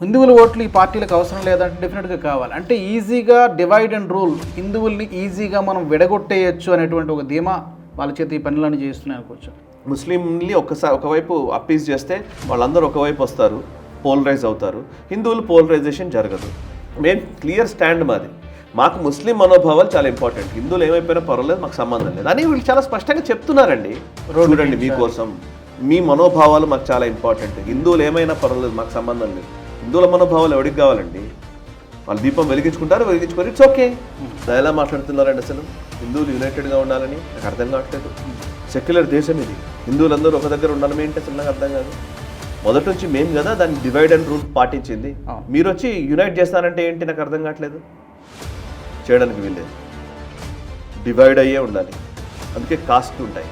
హిందువుల ఓట్లు ఈ పార్టీలకు అవసరం లేదంటే డెఫినెట్గా కావాలి. అంటే ఈజీగా డివైడ్ అండ్ రూల్ హిందువుల్ని ఈజీగా మనం విడగొట్టేయచ్చు అనేటువంటి ఒక ధీమా వాళ్ళ చేత ఈ పనులను చేస్తున్నాయి అనుకోవచ్చు. ముస్లింని ఒకసారి ఒకవైపు అప్పీజ్ చేస్తే వాళ్ళందరూ ఒకవైపు వస్తారు పోలరైజ్ అవుతారు. హిందువులు పోలరైజేషన్ జరగదు. మేము క్లియర్ స్టాండ్ మాది. మాకు ముస్లిం మనోభావాలు చాలా ఇంపార్టెంట్ హిందువులు ఏమైపోయినా పర్వాలేదు మాకు సంబంధం లేదు. అని వీళ్ళు చాలా స్పష్టంగా చెప్తున్నారండి. చూడండి మీకోసం. మీ మనోభావాలు మాకు చాలా ఇంపార్టెంట్ హిందువులు ఏమైనా పర్వాలేదు మాకు సంబంధం లేదు. హిందువుల మనోభావాలు ఎవరికి కావాలండి? వాళ్ళు దీపం వెలిగించుకుంటారు వెలిగించుకొని ఇట్స్ ఓకే ఎలా మాట్లాడుతున్నారండి అసలు. హిందువులు యునైటెడ్గా ఉండాలని నాకు అర్థం కావట్లేదు. సెక్యులర్ దేశం ఇది. హిందువులందరూ ఒక దగ్గర ఉండడం ఏంటి అసలు నాకు అర్థం కాదు. మొదటి నుంచి మేము కదా దాన్ని డివైడ్ అండ్ రూల్ పాటించింది. మీరు వచ్చి యునైట్ చేస్తారంటే ఏంటి నాకు అర్థం కావట్లేదు. చేయడానికి వీల్లేదు. డివైడ్ అయ్యే ఉండాలి. అందుకే కాస్ట్ ఉంటాయి.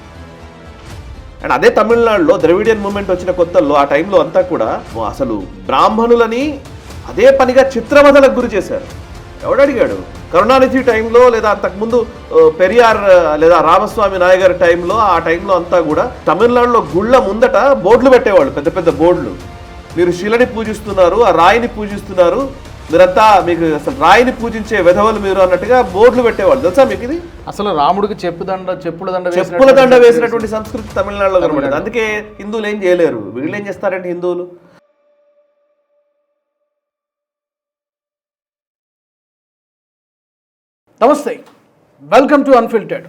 అండ్ అదే తమిళనాడులో ద్రవిడియన్ మూమెంట్ వచ్చిన కొత్తల్లో ఆ టైంలో అంతా కూడా అసలు బ్రాహ్మణులని అదే పనిగా చిత్రవధలకు గురి చేశారు. ఎవడడిగాడు? కరుణానిధి టైంలో లేదా అంతకుముందు పెరియార్ లేదా రామస్వామి నాయగారి టైంలో ఆ టైంలో అంతా కూడా తమిళనాడులో గుళ్ళ ముందట బోర్డులు పెట్టేవాళ్ళు పెద్ద పెద్ద బోర్డులు. మీరు శిలని పూజిస్తున్నారు ఆ రాయిని పూజిస్తున్నారు మీరంతా మీకు అసలు రాయిని పూజించే విధవలు మీరు అన్నట్టుగా బోర్డులు పెట్టేవాళ్ళు. తెలుసా మీకు ఇది? అసలు రాముడికి చెప్పు దండ చెప్పుల దండ చెప్పుల వేసినటువంటి దండ వేసినటువంటి సంస్కృతి తమిళనాడులో కనబడింది అందుకే హిందువులు ఏం చేయలేరు. వీళ్ళు ఏం చేస్తారంటే హిందువులు? నమస్తే. వెల్కమ్ టు అన్ఫిల్టెడ్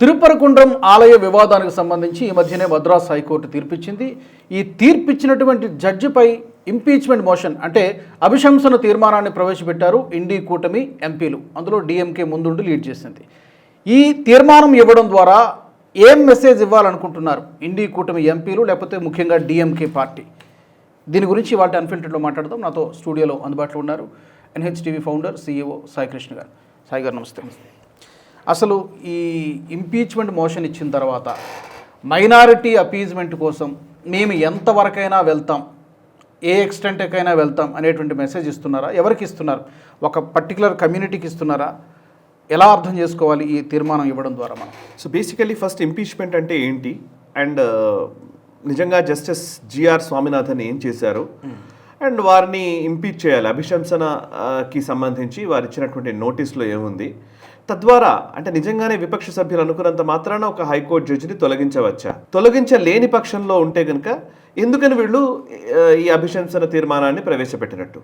తిరుపరకుండ్రం ఆలయ వివాదానికి సంబంధించి ఈ మధ్యనే మద్రాస్ హైకోర్టు తీర్పిచ్చింది. ఈ తీర్పిచ్చినటువంటి జడ్జిపై ఇంపీచ్మెంట్ మోషన్ అంటే అభిశంసన తీర్మానాన్ని ప్రవేశపెట్టారు ఇండి కూటమి ఎంపీలు. అందులో డిఎంకే ముందుండి లీడ్ చేసింది. ఈ తీర్మానం ఇవ్వడం ద్వారా ఏం మెసేజ్ ఇవ్వాలనుకుంటున్నారు? ఇండి కూటమి ఎంపీలు లేకపోతే ముఖ్యంగా డిఎంకే పార్టీ? దీని గురించి వాటి అన్ఫిల్టెడ్లో మాట్లాడదాం. నాతో స్టూడియోలో అందుబాటులో ఉన్నారు NH TV founder CEO Sai Krishna garu. Sai garu నమస్తే. అసలు ఈ ఇంపీచ్మెంట్ మోషన్ ఇచ్చిన తర్వాత మైనారిటీ అపీజ్మెంట్ కోసం మేము ఎంతవరకైనా వెళ్తాం. ఏ ఎక్స్టెంట్కైనా వెళ్తాం అనేటువంటి మెసేజ్ ఇస్తున్నారా? ఎవరికి ఇస్తున్నారు? ఒక పర్టికులర్ కమ్యూనిటీకి ఇస్తున్నారా? ఎలా అర్థం చేసుకోవాలి ఈ తీర్మానం ఇవ్వడం ద్వారా మనం? సో బేసికలీ ఫస్ట్ ఇంపీచ్మెంట్ అంటే ఏంటి? అండ్ నిజంగా జస్టిస్ జిఆర్ స్వామినాథన్ ఏం చేశారు? అండ్ వారిని ఇంపీచ్ చేయాలి. అభిశంసనకి కి సంబంధించి వారు ఇచ్చినటువంటి నోటీస్లో ఏముంది? తద్వారా అంటే నిజంగానే విపక్ష సభ్యులు అనుకున్నంత మాత్రాన ఒక హైకోర్టు జడ్జిని తొలగించవచ్చా? తొలగించలేని పక్షంలో ఉంటే కనుక ఎందుకని వీళ్ళు ఈ అభిశంసన తీర్మానాన్ని ప్రవేశపెట్టినట్టు?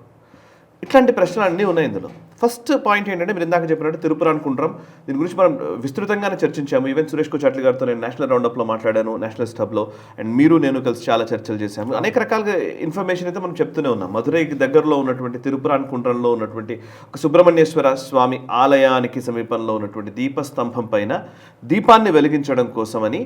ఇట్లాంటి ప్రశ్నలు అన్నీ ఉన్నాయి ఇందులో. ఫస్ట్ పాయింట్ ఏంటంటే మీరు ఇందాక చెప్పినట్టు తిరుపుర అనుకుంటాం. దీని గురించి మనం uh, విస్తృతంగానే చర్చించాము. ఈవెన్ సురేష్ కోచాట్లి గారితో నేను నేషనల్ రౌండప్లో మాట్లాడాను నేషనల్ స్టబ్లో అండ్ మీరు నేను కలిసి చాలా చర్చలు చేశాము. అనేక రకాలుగా ఇన్ఫర్మేషన్ అయితే మనం చెప్తూనే ఉన్నాం. మధురైకి దగ్గరలో ఉన్నటువంటి తిరుపుర అనుకుంటంలో ఉన్నటువంటి ఒక సుబ్రహ్మణ్యేశ్వర స్వామి ఆలయానికి సమీపంలో ఉన్నటువంటి దీపస్తంభం పైన దీపాన్ని వెలిగించడం కోసమని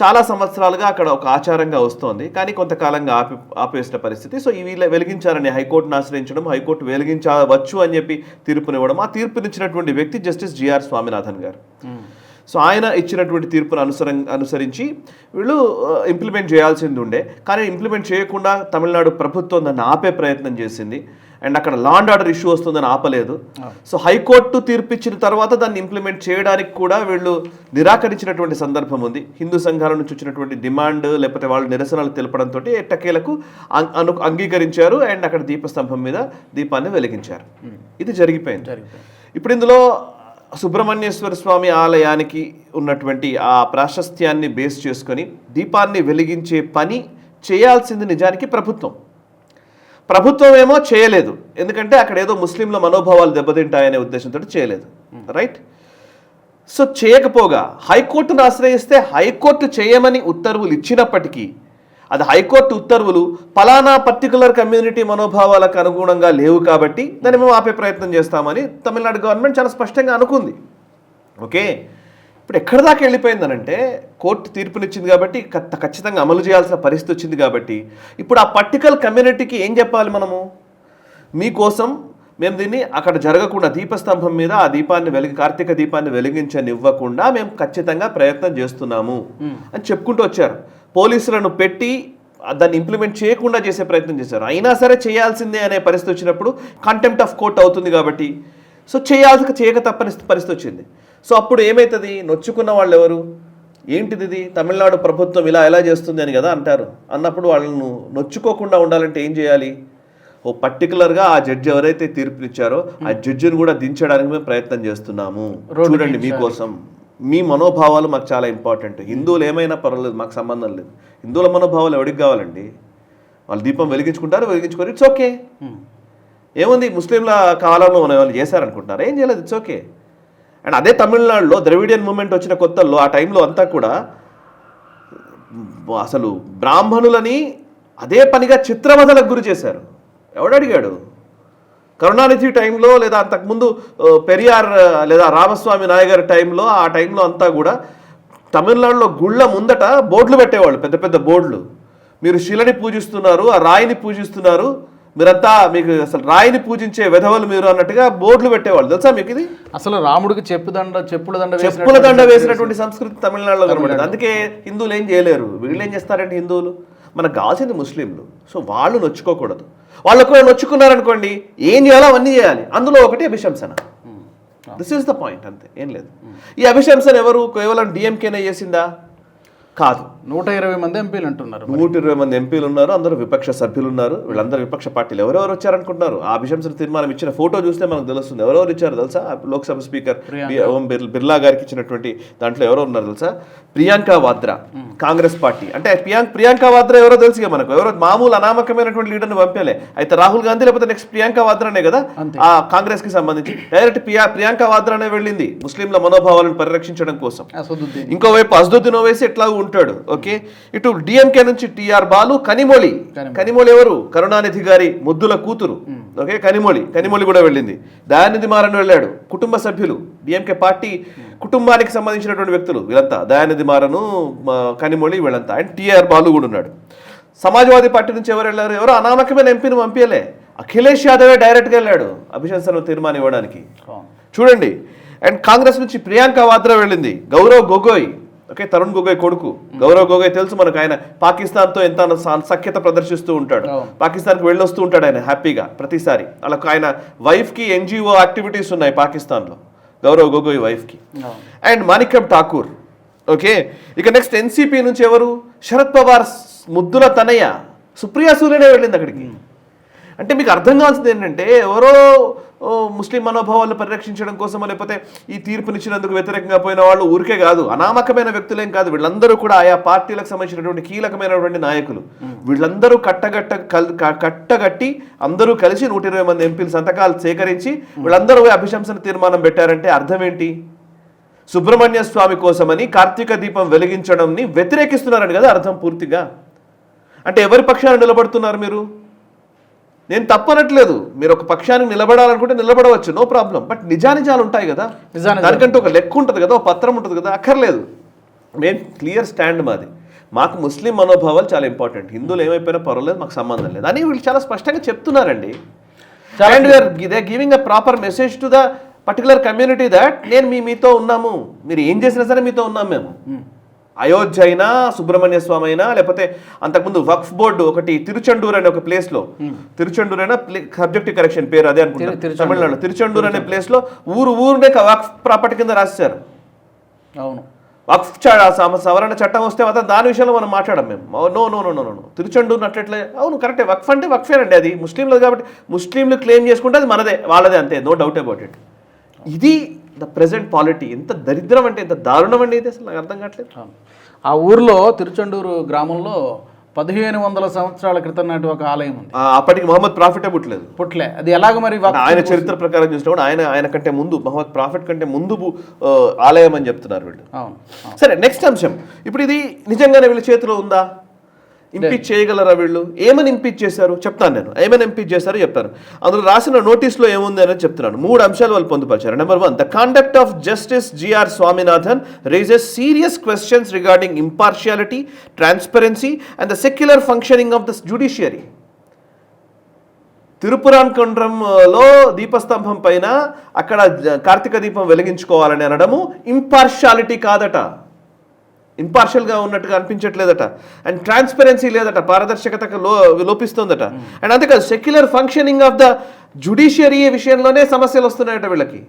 చాలా సంవత్సరాలుగా అక్కడ ఒక ఆచారంగా వస్తోంది. కానీ కొంతకాలంగా ఆపి ఆపేసిన పరిస్థితి. సో ఇవి వెలిగించాలని హైకోర్టును ఆశ్రయించడం హైకోర్టు వెలిగించవచ్చు అని చెప్పి తీర్పునివ్వడం. ఆ తీర్పునిచ్చినటువంటి వ్యక్తి జస్టిస్ జిఆర్ స్వామినాథన్ గారు. సో ఆయన ఇచ్చినటువంటి తీర్పును అనుసర అనుసరించి వీళ్ళు ఇంప్లిమెంట్ చేయాల్సింది ఉండే. కానీ ఇంప్లిమెంట్ చేయకుండా తమిళనాడు ప్రభుత్వం దాన్ని ఆపే ప్రయత్నం చేసింది. అండ్ అక్కడ లాండ్ ఆర్డర్ ఇష్యూ వస్తుందని ఆపలేదు. సో హైకోర్టు తీర్పిచ్చిన తర్వాత దాన్ని ఇంప్లిమెంట్ చేయడానికి కూడా వీళ్ళు నిరాకరించినటువంటి సందర్భం ఉంది. హిందూ సంఘాల నుంచి వచ్చినటువంటి డిమాండ్ లేకపోతే వాళ్ళు నిరసనలు తెలపడంతో ఎట్టకేలకు అను అంగీకరించారు అండ్ అక్కడ దీపస్తంభం మీద దీపాన్ని వెలిగించారు. ఇది జరిగిపోయింది. ఇప్పుడు ఇందులో సుబ్రహ్మణ్యేశ్వర స్వామి ఆలయానికి ఉన్నటువంటి ఆ ప్రాశస్త్యాన్ని బేస్ చేసుకొని దీపాన్ని వెలిగించే పని చేయాల్సింది నిజానికి ప్రభుత్వం. ప్రభుత్వం ఏమో చేయలేదు. ఎందుకంటే అక్కడ ఏదో ముస్లింల మనోభావాలు దెబ్బతింటాయనే ఉద్దేశంతో చేయలేదు. రైట్ సో చేయకపోగా హైకోర్టును ఆశ్రయిస్తే హైకోర్టు చేయమని ఉత్తర్వులు ఇచ్చినప్పటికీ అది హైకోర్టు ఉత్తర్వులు పలానా పర్టికులర్ కమ్యూనిటీ మనోభావాలకు అనుగుణంగా లేవు కాబట్టి దాన్ని మేము ఆపే ప్రయత్నం చేస్తామని తమిళనాడు గవర్నమెంట్ చాలా స్పష్టంగా అనుకుంది. ఓకే ఇప్పుడు ఎక్కడి దాకా వెళ్ళిపోయిందనంటే కోర్టు తీర్పునిచ్చింది కాబట్టి ఖచ్చితంగా అమలు చేయాల్సిన పరిస్థితి వచ్చింది కాబట్టి ఇప్పుడు ఆ పర్టికులర్ కమ్యూనిటీకి ఏం చెప్పాలి మనము? మీకోసం మేము దీన్ని అక్కడ జరగకుండా దీపస్తంభం మీద ఆ దీపాన్ని వెలిగి కార్తీక దీపాన్ని వెలిగించనివ్వకుండా మేము ఖచ్చితంగా ప్రయత్నం చేస్తున్నాము అని చెప్పుకుంటూ వచ్చారు. పోలీసులను పెట్టి దాన్ని ఇంప్లిమెంట్ చేయకుండా చేసే ప్రయత్నం చేశారు. అయినా సరే చేయాల్సిందే అనే పరిస్థితి వచ్చినప్పుడు కంటెంప్ట్ ఆఫ్ కోర్ట్ అవుతుంది కాబట్టి. సో చేయాల్సి చేయక తప్పని పరిస్థితి వచ్చింది. సో అప్పుడు ఏమవుతుంది నొచ్చుకున్న వాళ్ళు ఎవరు ఏంటిది ఇది తమిళనాడు ప్రభుత్వం ఇలా ఎలా చేస్తుంది అని కదా అంటారు. అన్నప్పుడు వాళ్ళను నొచ్చుకోకుండా ఉండాలంటే ఏం చేయాలి? ఓ పర్టికులర్గా ఆ జడ్జి ఎవరైతే తీర్పునిచ్చారో ఆ జడ్జిని కూడా దించడానికి మేము ప్రయత్నం చేస్తున్నాము. చూడండి మీకోసం. మీ మనోభావాలు మాకు చాలా ఇంపార్టెంట్. హిందువులు ఏమైనా పర్వాలేదు మాకు సంబంధం లేదు. హిందువుల మనోభావాలు ఎవరికి కావాలండి? వాళ్ళు దీపం వెలిగించుకుంటారు వెలిగించుకోరు ఇట్స్ ఓకే. ఏముంది? ముస్లింల కాలంలో మన వాళ్ళు చేశారనుకుంటున్నారు? ఏం చేయలేదు ఇట్స్ ఓకే. అండ్ అదే తమిళనాడులో ద్రవిడియన్ మూమెంట్ వచ్చిన కొత్తల్లో ఆ టైంలో అంతా కూడా అసలు బ్రాహ్మణులని అదే పనిగా చిత్రవధలకు గురి చేశారు. ఎవడు అడిగాడు కరుణానిధి టైంలో లేదా అంతకుముందు పెరియార్ లేదా రామస్వామి నాయగారి టైంలో ఆ టైంలో అంతా కూడా తమిళనాడులో గుళ్ళ ముందట బోర్డులు పెట్టేవాళ్ళు పెద్ద పెద్ద బోర్డులు. మీరు శిలని పూజిస్తున్నారు ఆ రాయిని పూజిస్తున్నారు మీరంతా మీకు అసలు రాయిని పూజించే విధవలు మీరు అన్నట్టుగా బోర్డులు పెట్టేవాళ్ళు. తెలుసా మీకు ఇది? అసలు రాముడికి చెప్పు దండ చెప్పుల దండ చెప్పుల దండ వేసినటువంటి సంస్కృతి తమిళనాడులో కనబడింది. అందుకే హిందువులు ఏం చేయలేరు. వీళ్ళు ఏం చేస్తారంటే హిందువులు? మనకు కావాల్సింది ముస్లింలు. సో వాళ్ళు నొచ్చుకోకూడదు. వాళ్ళు ఒకవేళ నొచ్చుకున్నారనుకోండి ఏం చేయాలో అవన్నీ చేయాలి. అందులో ఒకటి అభిశంసన. దిస్ ఇస్ ద పాయింట్ అంతే. ఏం లేదు. ఈ అభిశంసన ఎవరు? కేవలం డిఎంకేనే చేసిందా? కాదు. నూట ఇరవై మంది ఎంపీలు అంటున్నారు నూట ఇరవై మంది ఎంపీలు ఉన్నారు అందరూ విపక్ష సభ్యులు ఉన్నారు వీళ్ళందరూ విపక్ష పార్టీలు. ఎవరెవరు వచ్చారనుకుంటున్నారు? ఆ అభిశంసన తీర్మానం ఇచ్చిన ఫోటో చూస్తే మనకు తెలుస్తుంది. ఎవరెవరు ఇచ్చారు తెలుసా? లోక్సభ స్పీకర్ ఓం బిర్- బిర్లా గారికి ఇచ్చినటువంటి దాంట్లో ఎవరో ఉన్నారు తెలుసా? Priyanka Vadra Congress party. అంటే ప్రియాంక ప్రియాంక వాద్రా ఎవరో తెలుసు మనకు. ఎవరో మామూలు అనామకమైనటువంటి లీడర్ని పంపేలే. అయితే రాహుల్ గాంధీ లేకపోతే నెక్స్ట్ ప్రియాంక వాద్రానే కదా? ఆ కాంగ్రెస్కి సంబంధించి. డైరెక్ట్ ప్రియా ప్రియాంక వాద్రానే వెళ్ళింది ముస్లింల మనోభావాలను పరిరక్షించడం కోసం. ఇంకోవైపు అజ్దుద్దీన్ ఓవైసీ ఎట్లా ఉంటాడు ఓకే? ఇటు డిఎంకే నుంచి టిఆర్ బాలు కనిమొళి. కనిమొళి. ఎవరు? కరుణానిధి గారి ముద్దుల కూతురు. ఓకే? కనిమొళి. కనిమొళి కూడా వెళ్ళింది. దయానిధి మారన్ వెళ్ళాడు. కుటుంబ సభ్యులు. డిఎంకే పార్టీ కుటుంబానికి సంబంధించినటువంటి వ్యక్తులు. వీళ్ళంతా. దయానిధి మారను కనిమొళి వీళ్ళంతా. అండ్ టిఆర్ బాలు కూడా ఉన్నాడు. సమాజ్వాదీ పార్టీ నుంచి ఎవరు వెళ్ళారు? ఎవరో? అనామకమైన ఎంపీని పంపించలే అఖిలేష్ యాదవే డైరెక్ట్గా వెళ్ళాడు అభిశంసన తీర్మానం ఇవ్వడానికి. చూడండి. అండ్ కాంగ్రెస్ నుంచి ప్రియాంక వాద్రా వెళ్ళింది. గౌరవ్ గొగోయ్. ఓకే తరుణ్ గొగోయ్ కొడుకు. గౌరవ్ గొగోయ్ తెలుసు మనకు ఆయన పాకిస్తాన్తో ఎంత సఖ్యత ప్రదర్శిస్తూ ఉంటాడు. పాకిస్తాన్కి వెళ్ళొస్తూ ఉంటాడు ఆయన హ్యాపీగా ప్రతిసారి. అలా ఆయన వైఫ్కి ఎన్జిఓ యాక్టివిటీస్ ఉన్నాయి పాకిస్తాన్లో గౌరవ్ గొగోయ్ వైఫ్కి. And Manickam Tagore okay? ఇక నెక్స్ట్ ఎన్సీపీ నుంచి ఎవరు? శరద్ పవార్ ముద్దుల తనయ్య సుప్రియా సూర్యనే వెళ్ళింది అక్కడికి. అంటే మీకు అర్థం కావాల్సింది ఏంటంటే ఎవరో ముస్లిం మనోభావాలను పరిరక్షించడం కోసం లేకపోతే ఈ తీర్పునిచ్చినందుకు వ్యతిరేకంగా పోయిన వాళ్ళు ఊరికే కాదు. అనామకమైన వ్యక్తులేం కాదు. వీళ్ళందరూ కూడా ఆయా పార్టీలకు సంబంధించినటువంటి కీలకమైనటువంటి నాయకులు. వీళ్ళందరూ కట్టగట్ట కట్టగట్టి అందరూ కలిసి నూట ఇరవై మంది ఎంపీలు సంతకాలు సేకరించి వీళ్ళందరూ అభిశంసన తీర్మానం పెట్టారంటే అర్థం ఏంటి? సుబ్రహ్మణ్య స్వామి కోసమని కార్తీక దీపం వెలిగించడంని వ్యతిరేకిస్తున్నారని కదా అర్థం పూర్తిగా? అంటే ఎవరి పక్షాన నిలబడుతున్నారు మీరు? నేను తప్పనట్లేదు. మీరు ఒక పక్షానికి నిలబడాలనుకుంటే నిలబడవచ్చు. నో ప్రాబ్లం బట్ నిజానిజాలు ఉంటాయి కదా. దానికంటే ఒక లెక్క ఉంటుంది కదా ఒక పత్రం ఉంటుంది కదా అక్కర్లేదు. మేము క్లియర్ స్టాండ్ మాది. మాకు ముస్లిం మనోభావాలు చాలా ఇంపార్టెంట్ హిందువులు ఏమైపోయినా పర్వాలేదు మాకు సంబంధం లేదు. అని వీళ్ళు చాలా స్పష్టంగా చెప్తున్నారండి. And we're they giving a proper message to the particular community that నేను మీ మీతో ఉన్నాము. మీరు ఏం చేసినా సరే మీతో ఉన్నాం మేము. అయోధ్య అయినా సుబ్రహ్మణ్య స్వామి అయినా లేకపోతే అంతకుముందు వక్ఫ్ బోర్డు ఒకటి తిరుచండూర్ అనే ఒక ప్లేస్లో. తిరుచండూర్ అయినా సబ్జెక్ట్ కరెక్షన్ పేరు అదే అనుకుంటా. తిరు- తిరుచెందూరు. తమిళనాడు తిరుచండూర్ అనే ప్లేస్లో ఊరు ఊరునే వక్ఫ్ ప్రాపర్టీ కింద రాశారు అవును. వక్ఫ్ సవరణ చట్టం వస్తే మాత్రం దాని విషయంలో మనం మాట్లాడం మేము. No no no no no Tiruchendur అట్లట్లే అవును కరెక్టే. వక్ఫ్ అంటే వక్ఫేనండి అది. ముస్లింలు కాబట్టి ముస్లింలు క్లెయిమ్ చేసుకుంటే అది మనదే వాళ్ళదే అంతే. నో డౌట్ అబౌట్ ఇట్ ఇది ద ప్రెసెంట్ పాలిటీ ఎంత దరిద్రం అంటే ఎంత దారుణం అండి ఇది అసలు నాకు అర్థం కావట్లేదు. ఆ ఊర్లో తిరుచండూరు గ్రామంలో పదిహేను వందల సంవత్సరాల క్రితం నాటి ఒక ఆలయం ఉంది. ఆ, అప్పటికి మొహమ్మద్ ప్రాఫిటే పుట్టలేదు. పుట్లే అది ఎలాగ మరి ఆయన చరిత్ర ప్రకారం చూసినప్పుడు ఆయన ఆయన కంటే ముందు మహమ్మద్ ప్రాఫిట్ కంటే ముందు ఆలయం అని చెప్తున్నారు వీళ్ళు. సరే నెక్స్ట్ అంశం. ఇప్పుడు ఇది నిజంగానే వీళ్ళ చేతిలో ఉందా? ఇంపీచ్ చేయగలరా వీళ్ళు? ఏమని ఇంపీచ్ చేశారు? చెప్తాను నేను. ఏమని ఇంపీచ్ చేశారో చెప్తాను. అందులో రాసిన నోటీస్లో ఏముంది అనేది చెప్తున్నాను. మూడు అంశాలు వాళ్ళు పొందుపరిచారు. Number one the conduct of justice GR Swaminathan raises serious questions regarding impartiality transparency and the secular functioning of the judiciary తిరుపురాన్ కొండ్రంలో దీపస్తంభం పైన అక్కడ కార్తీక దీపం వెలిగించుకోవాలని అనడము ఇంపార్షాలిటీ కాదట. ఇంపార్షియల్గా ఉన్నట్టుగా అనిపించట్లేదట అండ్ ట్రాన్స్పరెన్సీ లేదట పారదర్శకత లో లోపిస్తుందట అండ్ అంతేకాదు secular functioning of the judiciary విషయంలోనే సమస్యలు వస్తున్నాయట వీళ్ళకి.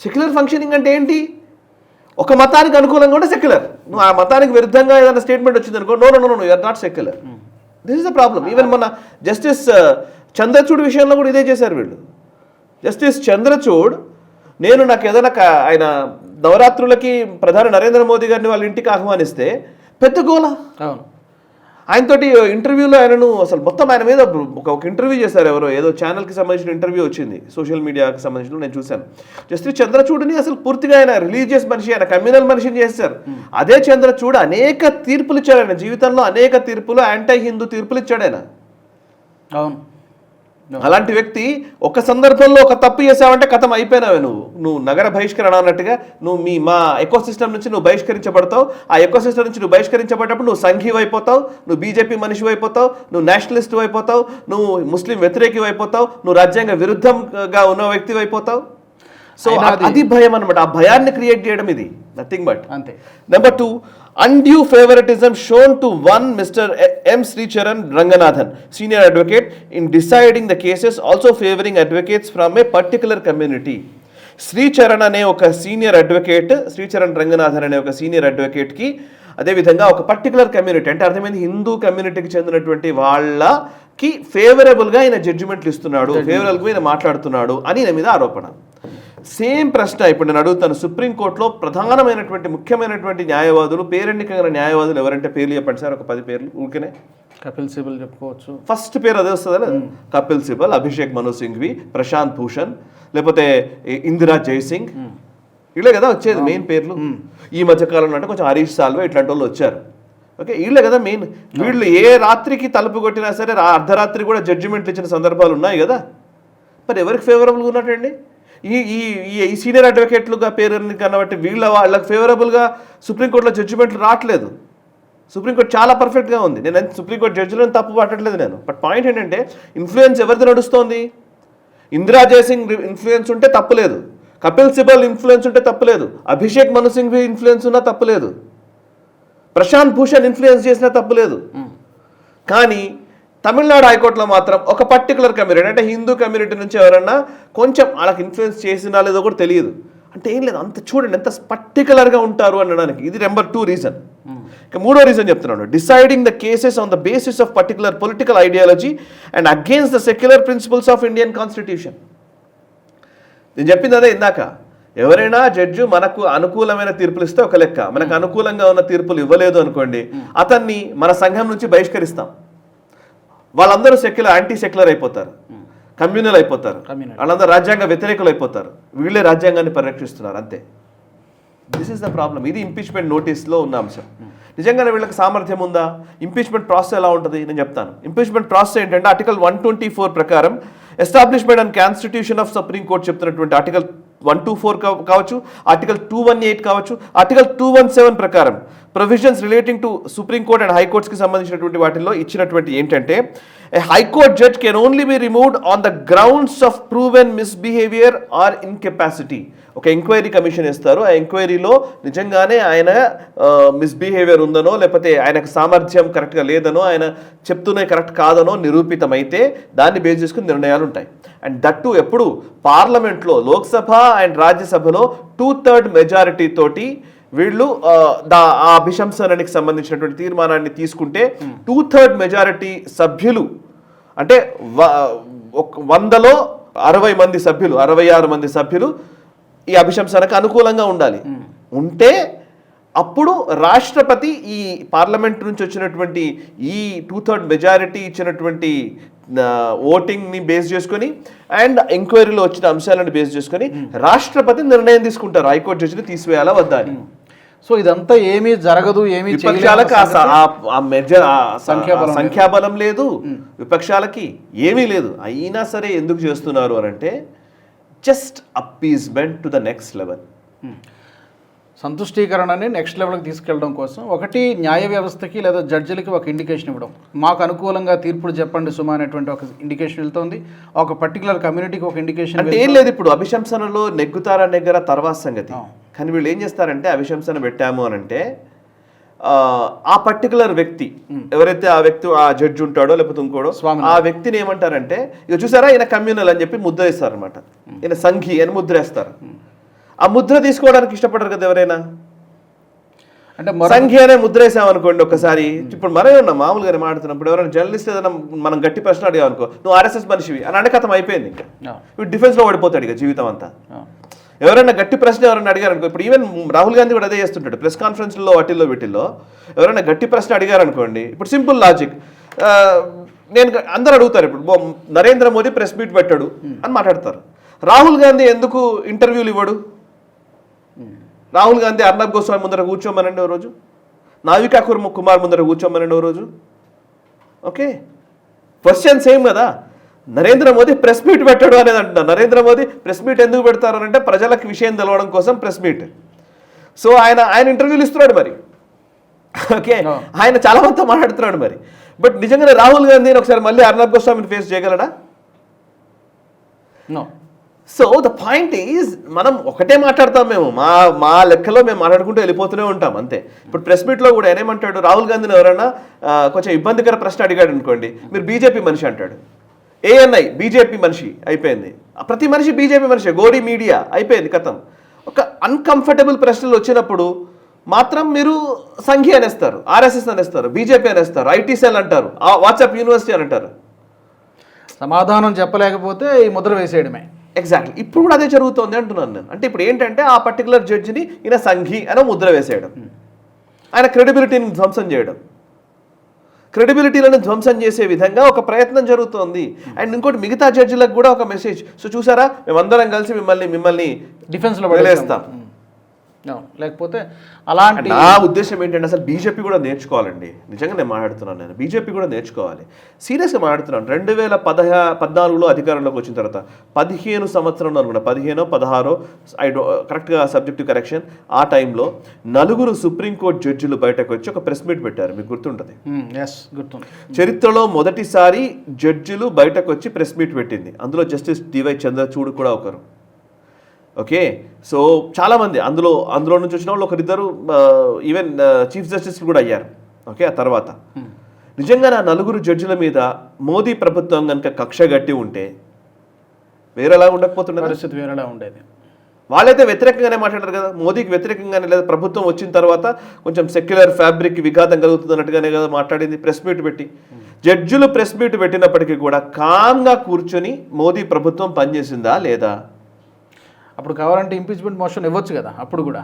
సెక్యులర్ ఫంక్షనింగ్ అంటే ఏంటి ఒక మతానికి అనుకూలంగా ఉంటే సెక్యులర్ నువ్వు ఆ మతానికి విరుద్ధంగా ఏదైనా స్టేట్మెంట్ వచ్చింది అనుకో no no no you're not secular this is the problem even మొన్న జస్టిస్ చంద్రచూడ్ విషయంలో కూడా ఇదే చేశారు వీళ్ళు జస్టిస్ చంద్రచూడ్ నేను నాకు ఏదైనా ఆయన నవరాత్రులకి ప్రధాని నరేంద్ర మోదీ గారిని వాళ్ళ ఇంటికి ఆహ్వానిస్తే పెద్ద గోల. అవును. ఆయనతోటి ఇంటర్వ్యూలో ఆయనను అసలు మొత్తం ఆయన మీద ఒక ఇంటర్వ్యూ చేశారు ఎవరో ఏదో ఛానల్కి సంబంధించిన ఇంటర్వ్యూ వచ్చింది సోషల్ మీడియాకి సంబంధించిన నేను చూశాను. జస్టిస్ చంద్రచూడ్ని అసలు పూర్తిగా ఆయన రిలీజియస్ మనిషి ఆయన కమ్యూనల్ మనిషిని చేశారు. అదే చంద్రచూడ్ అనేక తీర్పులు ఇచ్చాడు ఆయన జీవితంలో అనేక తీర్పులు యాంటీ హిందూ తీర్పులు ఇచ్చాడు ఆయన. అవును. అలాంటి వ్యక్తి ఒక సందర్భంలో ఒక తప్పు చేసావంటే కథం అయిపోయినావే నువ్వు. నువ్వు నగర బహిష్కరణ అన్నట్టుగా నువ్వు మీ మా ఎకోసిస్టమ్ నుంచి నువ్వు బహిష్కరించబడతావు. ఆ ఎకోసిస్టమ్ నుంచి నువ్వు బహిష్కరించబడ్డప్పుడు నువ్వు సంఘీవ్ అయిపోతావు నువ్వు బీజేపీ మనిషి అయిపోతావు నువ్వు నేషనలిస్ట్ అయిపోతావు నువ్వు ముస్లిం వ్యతిరేకి అయిపోతావు నువ్వు రాజ్యాంగ విరుద్ధంగా ఉన్న వ్యక్తి అయిపోతావు సో అది- భయం అనమాట ఆ భయాన్ని క్రియేట్ చేయడం ఇది. నథింగ్ బట్ అంతే. Number two undue favouritism shown to one mister M Sricharan Ranganathan senior advocate in deciding the cases also favouring advocates from a particular community Sricharan అనే ఒక సీనియర్ అడ్వకేట్ శ్రీచరణ్ రంగనాథన్ అనే ఒక సీనియర్ అడ్వకేట్కి అదేవిధంగా ఒక particular community అంటే అర్థమైంది హిందూ కమ్యూనిటీకి చెందినటువంటి వాళ్ళకి ఫేవరబుల్గా ఆయన జడ్జిమెంట్లు ఇస్తున్నాడు ఫేవరబుల్గా ఆయన మాట్లాడుతున్నాడు అని ఈయన మీద ఆరోపణ. సేమ్ ప్రశ్న. ఇప్పుడు నేను అడుగుతాను. సుప్రీంకోర్టులో ప్రధానమైనటువంటి ముఖ్యమైనటువంటి న్యాయవాదులు పేరెన్నికైన న్యాయవాదులు ఎవరంటే పేర్లు చెప్పండి సార్. ఒక పది పేర్లు. ఊరికనే. కపిల్ సిబల్ చెప్పుకోవచ్చు. ఫస్ట్ పేరు అదే వస్తుందా కపిల్ సిబల్ అభిషేక్ మను సింఘ్వి ప్రశాంత్ భూషణ్ లేకపోతే ఇందిరా జైసింగ్. వీళ్ళే కదా వచ్చేది మెయిన్ పేర్లు. ఈ మధ్య కాలంలో అంటే కొంచెం హరీష్ సాల్వే ఇట్లాంటి వాళ్ళు వచ్చారు. ఓకే వీళ్ళే కదా మెయిన్ వీళ్ళు ఏ రాత్రికి తలుపు కొట్టినా సరే అర్ధరాత్రి కూడా జడ్జిమెంట్లు ఇచ్చిన సందర్భాలు ఉన్నాయి కదా. మరి ఎవరికి ఫేవరబుల్గా ఉన్నట్టండి? ఈ ఈ ఈ- సీనియర్ అడ్వకేట్లుగా పేరు కనబట్టి వీళ్ళ వాళ్ళకి ఫేవరబుల్గా సుప్రీంకోర్టులో జడ్జిమెంట్లు రావట్లేదు. సుప్రీంకోర్టు చాలా పర్ఫెక్ట్గా ఉంది. నేను సుప్రీంకోర్టు జడ్జిలను తప్పు పట్టట్లేదు నేను. బట్ పాయింట్ ఏంటంటే ఇన్ఫ్లుయెన్స్ ఎవరిది నడుస్తోంది? ఇందిరా జయసింగ్ ఇన్ఫ్లుయెన్స్ ఉంటే తప్పులేదు. కపిల్ సిబల్ ఇన్ఫ్లుయెన్స్ ఉంటే తప్పులేదు. అభిషేక్ మను సింఘ్వి ఇన్ఫ్లుయెన్స్ ఉన్నా తప్పులేదు. ప్రశాంత్ భూషణ్ ఇన్ఫ్లుయెన్స్ చేసినా తప్పులేదు. కానీ తమిళనాడు హైకోర్టులో మాత్రం ఒక పర్టికులర్ కమ్యూనిటీ అంటే హిందూ కమ్యూనిటీ నుంచి ఎవరన్నా కొంచెం వాళ్ళకి ఇన్ఫ్లుయెన్స్ చేసినా లేదో కూడా తెలియదు. అంటే ఏం లేదు అంత చూడండి ఎంత పర్టికులర్గా ఉంటారు అనడానికి. ఇది నెంబర్ టూ రీజన్ ఇక మూడో రీజన్ చెప్తున్నాను. Deciding the cases on the basis of particular political ideology and against the secular principles of Indian constitution నేను చెప్పింది అదే ఇందాక. ఎవరైనా జడ్జి మనకు అనుకూలమైన తీర్పులు ఇస్తే ఒక లెక్క. మనకు అనుకూలంగా ఉన్న తీర్పులు ఇవ్వలేదు అనుకోండి అతన్ని మన సంఘం నుంచి బహిష్కరిస్తాం. వాళ్ళందరూ సెక్యులర్ యాంటీ సెక్యులర్ అయిపోతారు కమ్యూనల్ అయిపోతారు. వాళ్ళందరూ రాజ్యాంగ వ్యతిరేకులు అయిపోతారు. వీళ్ళే రాజ్యాంగాన్ని పరిరక్షిస్తున్నారు అంతే. దిస్ ఇస్ ద ప్రాబ్లం ఇది ఇంపీచ్మెంట్ నోటీస్లో ఉన్న అంశం. నిజంగానే వీళ్ళకి సామర్థ్యం ఉందా? ఇంపీచ్మెంట్ ప్రాసెస్ ఎలా ఉంటుంది? నేను చెప్తాను. ఇంపీచ్మెంట్ ప్రాసెస్ ఏంటంటే ఆర్టికల్ వన్ ట్వంటీ ఫోర్ ప్రకారం establishment and constitution of supreme court చెప్తున్నటువంటి ఆర్టికల్ వన్ టూ ఫోర్ కావచ్చు ఆర్టికల్ టూ వన్ ఎయిట్ కావచ్చు ఆర్టికల్ టూ వన్ సెవెన్ ప్రకారం provisions relating to supreme court and హైకోర్ట్స్కి సంబంధించినటువంటి వాటిల్లో ఇచ్చినటువంటి ఏంటంటే a high court judge can only be removed on the grounds of proven misbehaviour or incapacity ఒక enquiry commission ఇస్తారు ఆ ఎంక్వైరీలో నిజంగానే ఆయన మిస్బిహేవియర్ ఉందనో లేకపోతే ఆయనకు సామర్థ్యం కరెక్ట్గా లేదనో ఆయన చెప్తూనే కరెక్ట్ కాదనో నిరూపితమైతే దాన్ని బేస్ చేసుకుని నిర్ణయాలు ఉంటాయి. అండ్ దట్టు ఎప్పుడు పార్లమెంట్లో లోక్సభ అండ్ రాజ్యసభలో టూ థర్డ్ మెజారిటీ తోటి వీళ్ళు ఆ, దా ఆ అభిశంసనానికి సంబంధించినటువంటి తీర్మానాన్ని తీసుకుంటే టూ థర్డ్ మెజారిటీ సభ్యులు అంటే వందలో అరవై మంది సభ్యులు అరవై ఆరు మంది సభ్యులు ఈ అభిశంసనకు అనుకూలంగా ఉండాలి. ఉంటే అప్పుడు రాష్ట్రపతి ఈ పార్లమెంట్ నుంచి వచ్చినటువంటి ఈ టూ థర్డ్ మెజారిటీ ఇచ్చినటువంటి ఓటింగ్ని బేస్ చేసుకొని అండ్ ఎంక్వైరీలో వచ్చిన అంశాలను బేస్ చేసుకొని రాష్ట్రపతి నిర్ణయం తీసుకుంటారు. హైకోర్టు జడ్జిని తీసివేయాలా వద్దా అని. సో ఇదంతా ఏమీ జరగదు ఏమీ విపక్షాలకు సంఖ్యాబలం లేదు. విపక్షాలకి ఏమీ లేదు. అయినా సరే ఎందుకు చేస్తున్నారు అని అంటే just appeasement to the next level సంతుష్టీకరణని next లెవెల్కి తీసుకెళ్ళడం కోసం ఒకటి న్యాయ వ్యవస్థకి లేదా జడ్జిలకి ఒక ఇండికేషన్ ఇవ్వడం. మాకు అనుకూలంగా తీర్పులు చెప్పండి సుమా అనేటువంటి ఒక ఇండికేషన్ వెళ్తుంది. ఒక పర్టికులర్ కమ్యూనిటీకి ఒక ఇండికేషన్ అంటే ఏం లేదు ఇప్పుడు అభిశంసనలో నెగ్గుతారా నెగ్గర తర్వాత సంగతి. కానీ వీళ్ళు ఏం చేస్తారంటే అభిశంసన పెట్టాము అని అంటే ఆ, ఆ పర్టికులర్ వ్యక్తి ఎవరైతే ఆ వ్యక్తి ఆ జడ్జి ఉంటాడో లేకపోతే ఇంకోడో ఆ వ్యక్తిని ఏమంటారంటే ఇక చూసారా ఈయన కమ్యూనల్ అని చెప్పి ముద్ర ఇస్తారు అనమాట ఈయన సంఘి అని ముద్ర వేస్తారు. ఆ ముద్ర తీసుకోవడానికి ఇష్టపడరు కదా ఎవరైనా? అంటే మరో- సంఖ్య అనే ముద్రేసాం అనుకోండి ఒకసారి. ఇప్పుడు మనమే ఉన్నాం మామూలుగానే మాట్లాడుతున్నప్పుడు ఎవరైనా జర్నలిస్ట్ ఏదైనా మనం గట్టి ప్రశ్న అడిగాం అనుకో నువ్వు ఆర్ఎస్ఎస్ మనిషివి అని అంటే కథం అయిపోయింది ఇంకా. ఆ, డిఫెన్స్లో ఓడిపోతాడు ఇక జీవితం అంతా. ఆ. ఎవరైనా గట్టి ప్రశ్న ఎవరైనా అడిగారు అనుకో ఇప్పుడు ఈవెన్ రాహుల్ గాంధీ కూడా అదే చేస్తుంటాడు ప్రెస్ కాన్ఫరెన్స్లో వాటిల్లో వీటిల్లో. ఎవరైనా గట్టి ప్రశ్న అడిగారు అనుకోండి ఇప్పుడు సింపుల్ లాజిక్ నేను అందరు అడుగుతారు ఇప్పుడు నరేంద్ర మోదీ ప్రెస్ మీట్ పెట్టాడు అని మాట్లాడతారు. రాహుల్ గాంధీ ఎందుకు ఇంటర్వ్యూలు ఇవ్వడు? రాహుల్ గాంధీ అర్ణబ్ గోస్వామి ముందర కూర్చోమనండి ఓ రోజు? నావికాకుర్ కుమార్ ముందర కూర్చోమనండి ఓ రోజు? ఓకే. క్వశ్చన్ సేమ్ కదా. నరేంద్ర మోదీ ప్రెస్ మీట్ పెట్టాడు అనేది అంటున్నారు నరేంద్ర మోదీ ప్రెస్ మీట్ ఎందుకు పెడతారు అంటే ప్రజలకు విషయం తెలవడం కోసం ప్రెస్ మీట్. సో ఆయన ఆయన ఇంటర్వ్యూలు ఇస్తున్నాడు మరి. ఓకే. ఆయన చాలా మందితో మాట్లాడుతున్నాడు మరి. బట్ నిజంగానే రాహుల్ గాంధీని ఒకసారి మళ్ళీ అర్నబ్ గోస్వామిని ఫేస్ చేయగలడా? సో ద పాయింట్ ఈజ్ మనం ఒకటే మాట్లాడతాం మేము. మా మా లెక్కలో మేము మాట్లాడుకుంటూ వెళ్ళిపోతూనే ఉంటాం అంతే. ఇప్పుడు ప్రెస్ మీట్లో కూడా ఆయన ఏమంటాడు రాహుల్ గాంధీని ఎవరైనా కొంచెం ఇబ్బందికర ప్రశ్న అడిగాడు అనుకోండి మీరు బీజేపీ మనిషి అంటాడు. ఏఎన్ఐ బీజేపీ మనిషి అయిపోయింది. ప్రతి మనిషి బీజేపీ మనిషి గోడీ మీడియా అయిపోయింది కథం. ఒక అన్కంఫర్టబుల్ ప్రశ్నలు వచ్చినప్పుడు మాత్రం మీరు సంఘి అనేస్తారు ఆర్ఎస్ఎస్ అనేస్తారు బీజేపీ అనేస్తారు ఐటీ సెల్ అంటారు ఆ వాట్సాప్ యూనివర్సిటీ అని అంటారు. సమాధానం చెప్పలేకపోతే ఈ ముద్ర వేసేయడమే. ఎగ్జాక్ట్లీ ఇప్పుడు కూడా అదే జరుగుతోంది అంటున్నాను నేను. అంటే ఇప్పుడు ఏంటంటే ఆ పర్టికులర్ జడ్జిని ఈయన సంఘి అని ముద్ర వేసేయడం. ఆయన క్రెడిబిలిటీని ధ్వంసం చేయడం. క్రెడిబిలిటీలను ధ్వంసం చేసే విధంగా ఒక ప్రయత్నం జరుగుతోంది. అండ్ ఇంకోటి మిగతా జడ్జిలకు కూడా ఒక మెసేజ్. సో చూసారా? మేమందరం కలిసి మిమ్మల్ని మిమ్మల్ని డిఫెన్స్లో వదిలేస్తాం. లేకపోతే అలాంటి నా ఉద్దేశం ఏంటంటే అసలు బీజేపీ కూడా నేర్చుకోవాలండి. నిజంగా నేను మాట్లాడుతున్నాను నేను. బీజేపీ కూడా నేర్చుకోవాలి. సీరియస్గా మాట్లాడుతున్నాను. రెండు వేల పదహా పద్నాలుగులో అధికారంలోకి వచ్చిన తర్వాత పదిహేను సంవత్సరంలో అనుకున్నా. పదిహేనో పదహారో ఐ డో కరెక్ట్గా సబ్జెక్టివ్ కరెక్షన్ ఆ టైంలో నలుగురు సుప్రీంకోర్టు జడ్జిలు బయటకు వచ్చి ఒక ప్రెస్ మీట్ పెట్టారు. మీకు గుర్తుంటుంది? ఎస్ గుర్తుంది. చరిత్రలో మొదటిసారి జడ్జిలు బయటకు వచ్చి ప్రెస్ మీట్ పెట్టింది. అందులో జస్టిస్ డివై చంద్రచూడ్ కూడా ఒకరు. ఓకే? సో చాలామంది అందులో అందులో నుంచి వచ్చిన వాళ్ళు ఒకరిద్దరు ఈవెన్ చీఫ్ జస్టిస్ కూడా అయ్యారు. ఓకే? ఆ తర్వాత. నిజంగా నా నలుగురు జడ్జిల మీద మోదీ ప్రభుత్వం కనుక కక్ష గట్టి ఉంటే వేరేలా ఉండకపోతుండే పరిస్థితి వేరేలా ఉండేది. వాళ్ళైతే వ్యతిరేకంగానే మాట్లాడారు కదా? మోదీకి వ్యతిరేకంగానే లేదా ప్రభుత్వం వచ్చిన తర్వాత కొంచెం సెక్యులర్ ఫ్యాబ్రిక్ విఘాతం కలుగుతుంది అన్నట్టుగానే కదా మాట్లాడింది ప్రెస్ మీట్ పెట్టి. జడ్జిలు ప్రెస్ మీట్ పెట్టినప్పటికీ కూడా కామ్గా కూర్చొని మోదీ ప్రభుత్వం పనిచేసిందా లేదా? అప్పుడు కావాలంటే ఇంపీచ్మెంట్ మోషన్ ఇవ్వచ్చు కదా అప్పుడు కూడా.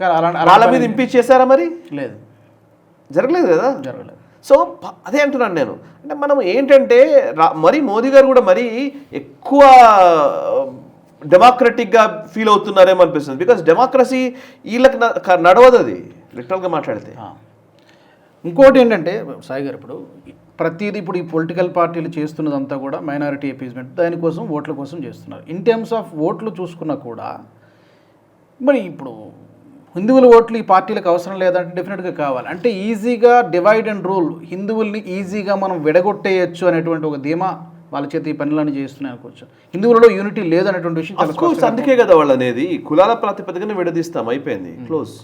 కానీ వాళ్ళ మీద ఇంపీచ్ చేశారా మరి? లేదు. జరగలేదు కదా? జరగలేదు. సో అదే అంటున్నాను నేను. అంటే మనం ఏంటంటే మరి మోదీ గారు కూడా మరీ ఎక్కువ డెమోక్రటిక్గా ఫీల్ అవుతున్నారేమో అనిపిస్తుంది. బికాస్ డెమోక్రసీ వీళ్ళకి నడవదు అది లిటరల్గా మాట్లాడితే. ఇంకోటి ఏంటంటే సాయి గారు ఇప్పుడు ప్రతిదీ ఇప్పుడు ఈ పొలిటికల్ పార్టీలు చేస్తున్నదంతా కూడా మైనారిటీ అపీజ్మెంట్ దానికోసం ఓట్ల కోసం చేస్తున్నారు. ఇన్ టర్మ్స్ ఆఫ్ ఓట్లు చూసుకున్నా కూడా మరి ఇప్పుడు హిందువుల ఓట్లు ఈ పార్టీలకు అవసరం లేదంటే డెఫినెట్గా కావాలి. అంటే ఈజీగా డివైడ్ అండ్ రూల్ హిందువుల్ని ఈజీగా మనం విడగొట్టేయచ్చు అనేటువంటి ఒక ధీమా వాళ్ళ చేత ఈ పనులను చేస్తున్నాయి అనుకోవచ్చు. హిందువులలో యూనిటీ లేదనేటువంటి విషయం అందుకే కదా వాళ్ళు అనేది కులాల ప్రాతిపదికన విడదీస్తాం అయిపోయింది క్లోజ్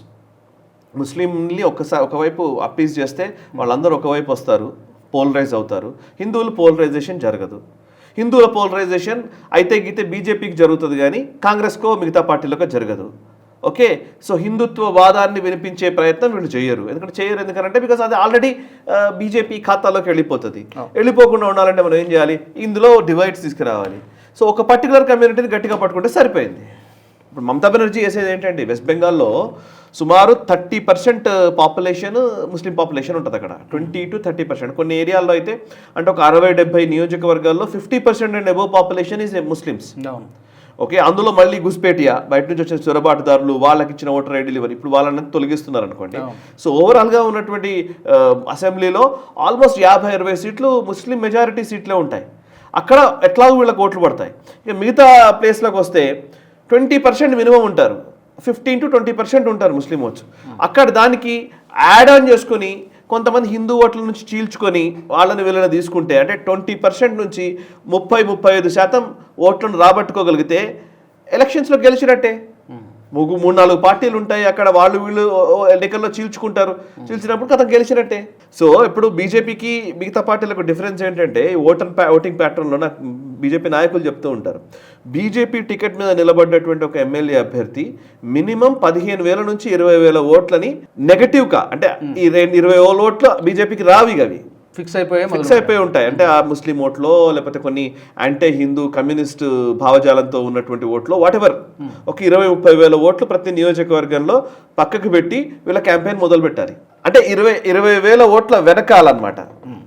ముస్లింని ఒకసారి ఒకవైపు అప్పీజ్ చేస్తే వాళ్ళందరూ ఒకవైపు వస్తారు. పోలరైజ్ అవుతారు. హిందువులు పోలరైజేషన్ జరగదు. హిందువుల పోలరైజేషన్ అయితే గీతే బీజేపీకి జరుగుతుంది కానీ కాంగ్రెస్కో మిగతా పార్టీలకో జరగదు. ఓకే? సో హిందుత్వ వాదాన్ని వినిపించే ప్రయత్నం వీళ్ళు చేయరు. ఎందుకంటే చేయరు ఎందుకంటే బికాస్ అది ఆల్రెడీ బీజేపీ ఖాతాలోకి వెళ్ళిపోతుంది. వెళ్ళిపోకుండా ఉండాలంటే మనం ఏం చేయాలి? ఇందులో డివైడ్స్ తీసుకురావాలి. సో ఒక పర్టికులర్ కమ్యూనిటీని గట్టిగా పట్టుకుంటే సరిపోయింది. ఇప్పుడు మమతా బెనర్జీ చేసేది ఏంటండి? వెస్ట్ బెంగాల్లో సుమారు thirty percent population Muslim population ఉంటుంది అక్కడ. Twenty to thirty percent. కొన్ని ఏరియాల్లో అయితే అంటే ఒక అరవై డెబ్బై నియోజకవర్గాల్లో fifty percent and above population is Muslims okay అందులో మళ్ళీ గుస్పేటియా బయట నుంచి వచ్చిన చొరబాటుదారులు వాళ్ళకి ఇచ్చిన ఓటర్ ఐడీలు ఇవ్వరు ఇప్పుడు వాళ్ళని తొలగిస్తున్నారు అనుకోండి. సో ఓవరాల్గా ఉన్నటువంటి అసెంబ్లీలో ఆల్మోస్ట్ యాభై అరవై సీట్లు ముస్లిం మెజారిటీ సీట్లే ఉంటాయి. అక్కడ ఎట్లాగో వీళ్ళకి ఓట్లు పడతాయి. ఇక మిగతా ప్లేస్లోకి వస్తే ట్వంటీ పర్సెంట్ మినిమం ఉంటారు. ఫిఫ్టీన్ టు ట్వంటీ పర్సెంట్ ఉంటారు ముస్లిం ఓట్స్. అక్కడ దానికి యాడ్ ఆన్ చేసుకొని కొంతమంది హిందూ ఓట్ల నుంచి చీల్చుకొని వాళ్ళని వీళ్ళని తీసుకుంటే అంటే ట్వంటీ పర్సెంట్ నుంచి ముప్పై ముప్పై ఐదు శాతం ఓట్లను రాబట్టుకోగలిగితే ఎలక్షన్స్లో గెలిచినట్టే. ముగ్గు మూడు నాలుగు పార్టీలు ఉంటాయి అక్కడ వాళ్ళు వీళ్ళు ఎన్నికల్లో చీల్చుకుంటారు. చీల్చినప్పుడు కథ గెలిచినట్టే. సో ఇప్పుడు బీజేపీకి మిగతా పార్టీలకు డిఫరెన్స్ ఏంటంటే ఓటర్ ఓటింగ్ ప్యాటర్న్లో నాకు బీజేపీ నాయకులు చెప్తూ ఉంటారు. బీజేపీ టికెట్ మీద నిలబడ్డటువంటి ఒక ఎమ్మెల్యే అభ్యర్థి మినిమం పదిహేను వేల నుంచి ఇరవై వేల ఓట్లని నెగటివ్గా అంటే ఈ రెండు ఇరవై వేల ఓట్లు బీజేపీకి రావి అవి. ఫిక్స్ అయిపోయే ఫిక్స్ అయిపోయి ఉంటాయి. అంటే ఆ ముస్లిం ఓట్లో లేకపోతే కొన్ని యాంటీ హిందూ కమ్యూనిస్ట్ భావజాలంతో ఉన్నటువంటి ఓట్లో వాట్ ఎవర్ ఒక ఇరవై ముప్పై వేల ఓట్లు ప్రతి నియోజకవర్గంలో పక్కకు పెట్టి వీళ్ళ క్యాంపెయిన్ మొదలు పెట్టాలి అంటే ఇరవై ఇరవై వేల ఓట్ల వెనకాలన్నమాట.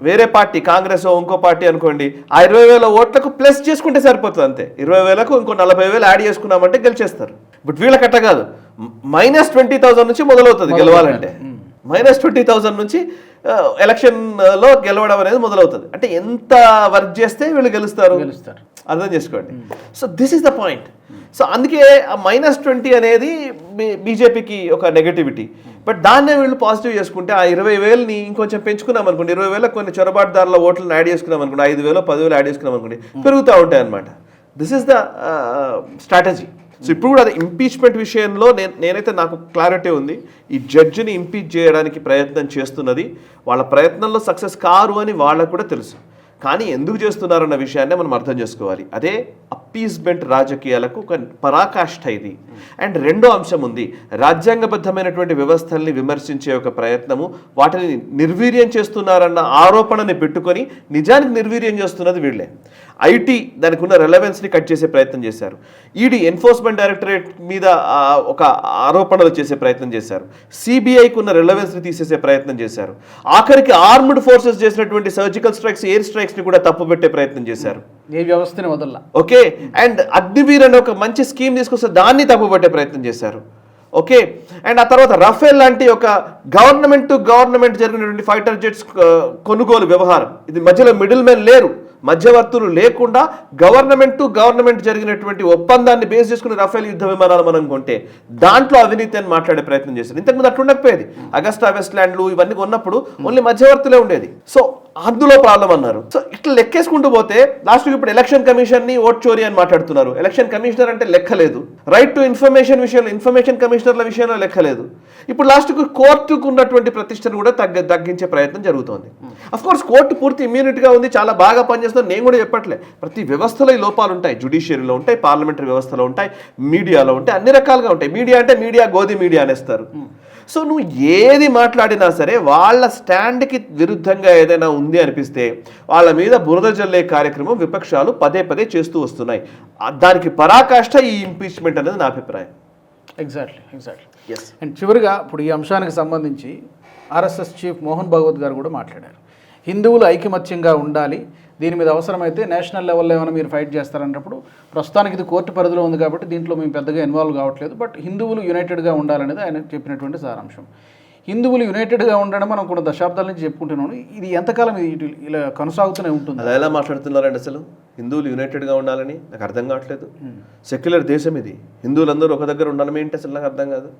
వేరే పార్టీ కాంగ్రెస్ ఇంకో పార్టీ అనుకోండి ఆ ఇరవై వేల ఓట్లకు ప్లస్ చేసుకుంటే సరిపోతుంది అంతే. ఇరవై వేలకు ఇంకో నలభై వేలు యాడ్ చేసుకున్నామంటే గెలిచేస్తారు. బట్ వీళ్ళకట్ట కాదు. మైనస్ ట్వంటీ థౌసండ్ నుంచి మొదలవుతుంది గెలవాలంటే. మైనస్ ట్వంటీ థౌసండ్ నుంచి ఆ, ఎలక్షన్లో గెలవడం అనేది మొదలవుతుంది. అంటే ఎంత వర్క్ చేస్తే వీళ్ళు గెలుస్తారు? గెలుస్తారు. అర్థం చేసుకోండి. So this is the point so అందుకే ఆ మైనస్ ట్వంటీ అనేది బీజేపీకి ఒక నెగటివిటీ బట్ దాన్నే వీళ్ళు పాజిటివ్ చేసుకుంటే ఆ ఇరవై వేలని ఇంకొంచెం పెంచుకున్నాం అనుకోండి. ఇరవై వేలకు కొన్ని చొరబాటుదారుల ఓట్లను యాడ్ చేసుకున్నాం అనుకోండి. ఐదు వేలు పదివేలు యాడ్ చేసుకున్నాం అనుకోండి. పెరుగుతూ ఉంటాయి అనమాట this is the strategy so ఇప్పుడు కూడా అది ఇంపీచ్మెంట్ విషయంలో నేను నేనైతే నాకు క్లారిటీ ఉంది. ఈ జడ్జిని ఇంపీచ్ చేయడానికి ప్రయత్నం చేస్తున్నది. వాళ్ళ ప్రయత్నంలో సక్సెస్ కారు అని వాళ్ళకు కూడా తెలుసు. కానీ ఎందుకు చేస్తున్నారన్న విషయాన్ని మనం అర్థం చేసుకోవాలి. అదే అప్పీస్మెంట్ రాజకీయాలకు ఒక పరాకాష్ఠ ఇది అండ్ రెండో అంశం ఉంది రాజ్యాంగబద్ధమైనటువంటి వ్యవస్థల్ని విమర్శించే ఒక ప్రయత్నము వాటిని నిర్వీర్యం చేస్తున్నారన్న ఆరోపణని పెట్టుకొని నిజానికి నిర్వీర్యం చేస్తున్నది వీళ్ళే. ఐటీ దానికి ఉన్న రెలవెన్స్ని కట్ చేసే ప్రయత్నం చేశారు. ఈడీ ఎన్ఫోర్స్మెంట్ డైరెక్టరేట్ మీద ఒక ఆరోపణలు చేసే ప్రయత్నం చేశారు. సిబిఐకి ఉన్న రెలవెన్స్ని తీసేసే ప్రయత్నం చేశారు. ఆఖరికి ఆర్మ్డ్ ఫోర్సెస్ చేసినటువంటి సర్జికల్ స్ట్రైక్స్ ఎయిర్ స్ట్రైక్స్ని కూడా తప్పుపెట్టే ప్రయత్నం చేశారు. ఏ వ్యవస్థని వదల ఓకే? అండ్ అగ్నివీర్ అనే ఒక మంచి స్కీమ్ తీసుకొస్తే దాన్ని తప్పుపట్టే ప్రయత్నం చేశారు. ఓకే? అండ్ ఆ తర్వాత రఫేల్ లాంటి ఒక గవర్నమెంట్ టు గవర్నమెంట్ జరిగినటువంటి ఫైటర్ జెట్స్ కొనుగోలు వ్యవహారం. ఇది మధ్యలో మిడిల్ మెన్ లేరు. మధ్యవర్తులు లేకుండా గవర్నమెంట్ టు గవర్నమెంట్ జరిగినటువంటి ఒప్పందాన్ని బేస్ చేసుకుని రఫేల్ యుద్ధ విమానాలు మనం కొంటే దాంట్లో అవినీతి అని మాట్లాడే ప్రయత్నం చేశారు. ఇంతకుముందు అట్లా ఉండకపోయేది అగస్టా వెస్ట్ ల్యాండ్లు ఇవన్నీ కొన్నప్పుడు ఓన్లీ మధ్యవర్తులే ఉండేది. సో అందులో ప్రాబ్లం అన్నారు. సో ఇట్లా లెక్కేసుకుంటూ పోతే లాస్ట్ ఇప్పుడు ఎలక్షన్ కమిషన్ని ఓట్ చోరీ అని మాట్లాడుతున్నారు. ఎలక్షన్ కమిషనర్ అంటే లెక్కలేదు రైట్ టు ఇన్ఫర్మేషన్ విషయంలో ఇన్ఫర్మేషన్ కమిషనర్ల విషయంలో లెక్కలేదు ఇప్పుడు లాస్ట్కు కోర్టుకు ఉన్నటువంటి ప్రతిష్టను కూడా తగ్గ తగ్గించే ప్రయత్నం జరుగుతోంది. అఫ్ కోర్స్ కోర్టు పూర్తి ఇమ్యూనిటీగా ఉంది. చాలా బాగా పనిచేస్తుంది నేను కూడా చెప్పట్లే. ప్రతి వ్యవస్థలో ఈ లోపాలు ఉంటాయి. జుడిషియరీలో ఉంటాయి పార్లమెంటరీ వ్యవస్థలో ఉంటాయి మీడియాలో ఉంటాయి అన్ని రకాలుగా ఉంటాయి. మీడియా అంటే మీడియా గోధి మీడియా అనేస్తారు. సో నువ్వు ఏది మాట్లాడినా సరే వాళ్ళ స్టాండ్కి విరుద్ధంగా ఏదైనా ఉంది అనిపిస్తే వాళ్ళ మీద బురద జల్లే కార్యక్రమం విపక్షాలు పదే పదే చేస్తూ వస్తున్నాయి. దానికి పరాకాష్ట ఈ ఇంపీచ్మెంట్ అనేది నా అభిప్రాయం. ఎగ్జాక్ట్లీ ఎగ్జాక్ట్లీ ఎస్ అండ్ చివరిగా ఇప్పుడు ఈ అంశానికి సంబంధించి ఆర్ఎస్ఎస్ చీఫ్ మోహన్ భాగవత్ గారు కూడా మాట్లాడారు. హిందువులు ఐకమత్యంగా ఉండాలి దీని మీద అవసరమైతే నేషనల్ లెవెల్లో ఏమైనా మీరు ఫైట్ చేస్తారన్నప్పుడు ప్రస్తుతానికి ఇది కోర్టు పరిధిలో ఉంది కాబట్టి దీంట్లో మేము పెద్దగా ఇన్వాల్వ్ కావట్లేదు. బట్ హిందువులు యునైటెడ్గా ఉండాలనేది ఆయన చెప్పినటువంటి సారాంశం. హిందువులు యునైటెడ్గా ఉండడం మనం కొన్ని దశాబ్దాల నుంచి చెప్పుకుంటున్నాను ఇది ఎంతకాలం ఇది ఇలా కొనసాగుతూనే ఉంటుంది? అలా ఎలా మాట్లాడుతున్నారండి అసలు? హిందువులు యునైటెడ్గా ఉండాలని నాకు అర్థం కావట్లేదు. సెక్యులర్ దేశం ఇది. హిందువులందరూ ఒక దగ్గర ఉండడం ఏంటి అసలు నాకు అర్థం కాదు.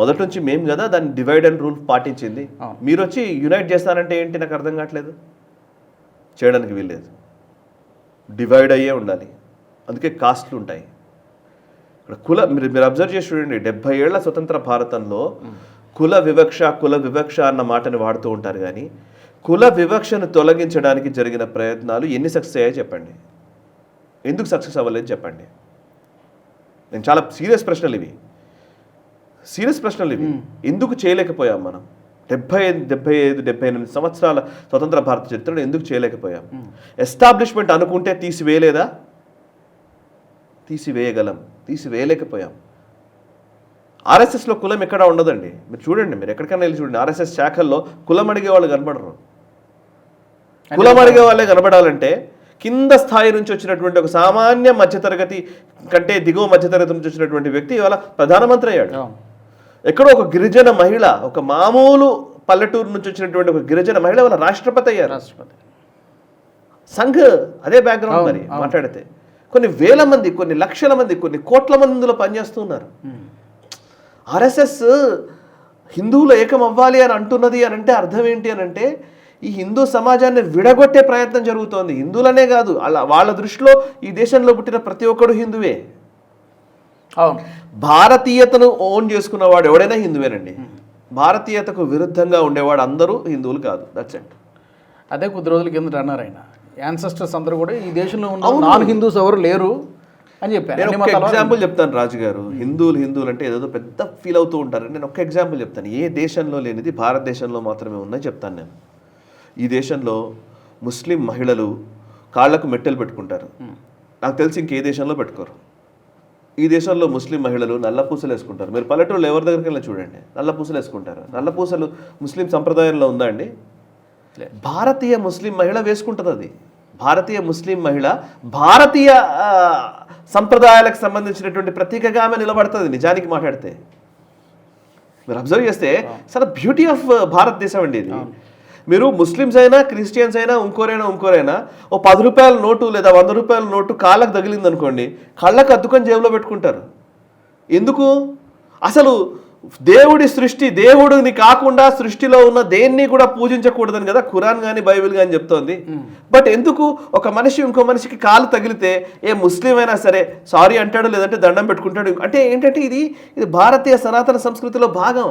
మొదటి నుంచి మేము కదా దాన్ని డివైడ్ అండ్ రూల్ పాటించింది. మీరు వచ్చి యునైట్ చేస్తానంటే ఏంటి నాకు అర్థం కావట్లేదు? చేయడానికి వీల్లేదు. డివైడ్ అయ్యే ఉండాలి. అందుకే కాస్ట్లు ఉంటాయి. ఇక్కడ కుల మీరు మీరు అబ్జర్వ్ చేసి చూడండి డెబ్బై ఏళ్ళ స్వతంత్ర భారతంలో కుల వివక్ష కుల వివక్ష అన్న మాటని వాడుతూ ఉంటారు కానీ కుల వివక్షను తొలగించడానికి జరిగిన ప్రయత్నాలు ఎన్ని సక్సెస్ అయ్యాయో చెప్పండి. ఎందుకు సక్సెస్ అవ్వలేదు చెప్పండి. నేను చాలా సీరియస్ ప్రశ్నలు ఇవి. సీరియస్ ప్రశ్నలు ఇవి. ఎందుకు చేయలేకపోయాం మనం? డెబ్బై ఐదు డెబ్బై ఐదు డెబ్బై ఎనిమిది సంవత్సరాల స్వతంత్ర భారత చరిత్రలో ఎందుకు చేయలేకపోయాం? ఎస్టాబ్లిష్మెంట్ అనుకుంటే తీసివేయలేదా? తీసివేయగలం. తీసివేయలేకపోయాం. ఆర్ఎస్ఎస్లో కులం ఎక్కడా ఉండదండి. మీరు చూడండి మీరు ఎక్కడికైనా వెళ్ళి చూడండి. ఆర్ఎస్ఎస్ శాఖల్లో కులం అడిగే వాళ్ళు కనబడరు. కులం అడిగే వాళ్ళే కనబడాలంటే కింద స్థాయి నుంచి వచ్చినటువంటి ఒక సామాన్య మధ్యతరగతి కంటే దిగువ మధ్యతరగతి నుంచి వచ్చినటువంటి వ్యక్తి ఇవాళ ప్రధానమంత్రి అయ్యాడు. ఎక్కడో ఒక గిరిజన మహిళ ఒక మామూలు పల్లెటూరు నుంచి వచ్చినటువంటి ఒక గిరిజన మహిళ వాళ్ళ రాష్ట్రపతి అయ్యారు. రాష్ట్రపతి. సంఘ్ అదే బ్యాక్గ్రౌండ్ మరి. మాట్లాడితే. కొన్ని వేల మంది కొన్ని లక్షల మంది కొన్ని కోట్ల మంది ఇందులో పనిచేస్తున్నారు. ఆర్ఎస్ఎస్ హిందువులు ఏకం అవ్వాలి అని అంటున్నది అని అంటే అర్థం ఏంటి అని అంటే ఈ హిందూ సమాజాన్ని విడగొట్టే ప్రయత్నం జరుగుతోంది. హిందువులనే కాదు అలా వాళ్ళ దృష్టిలో ఈ దేశంలో పుట్టిన ప్రతి ఒక్కడు హిందువే. భారతీయతను ఓన్ చేసుకున్నవాడు ఎవడైనా హిందువేనండి. భారతీయతకు విరుద్ధంగా ఉండేవాడు అందరూ హిందువులు కాదు. దట్స్ ఇట్ అదే కొద్ది రోజుల కిందట అన్నారు ఆయన. యాన్సెస్టర్స్ అందరూ కూడా ఈ దేశంలో ఉన్న నాన్ హిందూస్ ఎవరు లేరు అని చెప్పాను అన్ని ఒక ఎగ్జాంపుల్ చెప్తాను రాజు గారు హిందువులు హిందువులు అంటే ఏదో పెద్ద ఫీల్ అవుతూ ఉంటారు. నేను ఒక ఎగ్జాంపుల్ చెప్తాను. ఏ దేశంలో లేనిది భారతదేశంలో మాత్రమే ఉందని చెప్తాను నేను. ఈ దేశంలో ముస్లిం మహిళలు కాళ్ళకు మెట్టెలు పెట్టుకుంటారు. నాకు తెలిసి ఇంకే దేశంలో పెట్టుకోరు. ఈ దేశంలో ముస్లిం మహిళలు నల్ల పూసలు వేసుకుంటారు. మీరు పల్లెటూళ్ళు ఎవరి దగ్గరికి వెళ్ళి చూడండి. నల్ల పూసలు వేసుకుంటారు. నల్ల పూసలు ముస్లిం సంప్రదాయంలో ఉందా అండి? భారతీయ ముస్లిం మహిళ వేసుకుంటుంది అది. భారతీయ ముస్లిం మహిళ భారతీయ సంప్రదాయాలకు సంబంధించినటువంటి ప్రతీకగా ఆమె నిలబడుతుంది నిజానికి మాట్లాడితే. మీరు అబ్జర్వ్ చేస్తే చాలా బ్యూటీ ఆఫ్ భారతదేశం అండి ఇది. మీరు ముస్లిమ్స్ అయినా క్రిస్టియన్స్ అయినా ఇంకోరైనా ఇంకోరైనా ఓ పది రూపాయల నోటు లేదా వంద రూపాయల నోటు కాళ్ళకు తగిలింది అనుకోండి కళ్ళకు అద్దుకొని జేబులో పెట్టుకుంటారు. ఎందుకు? అసలు దేవుడి సృష్టి దేవుడిని కాకుండా సృష్టిలో ఉన్న దేన్ని కూడా పూజించకూడదని కదా ఖురాన్ కానీ బైబిల్ కానీ చెప్తోంది. బట్ ఎందుకు? ఒక మనిషి ఇంకో మనిషికి కాలు తగిలితే ఏ ముస్లిం అయినా సరే సారీ అంటాడు లేదంటే దండం పెట్టుకుంటాడు. అంటే ఏంటంటే ఇది ఇది భారతీయ సనాతన సంస్కృతిలో భాగం.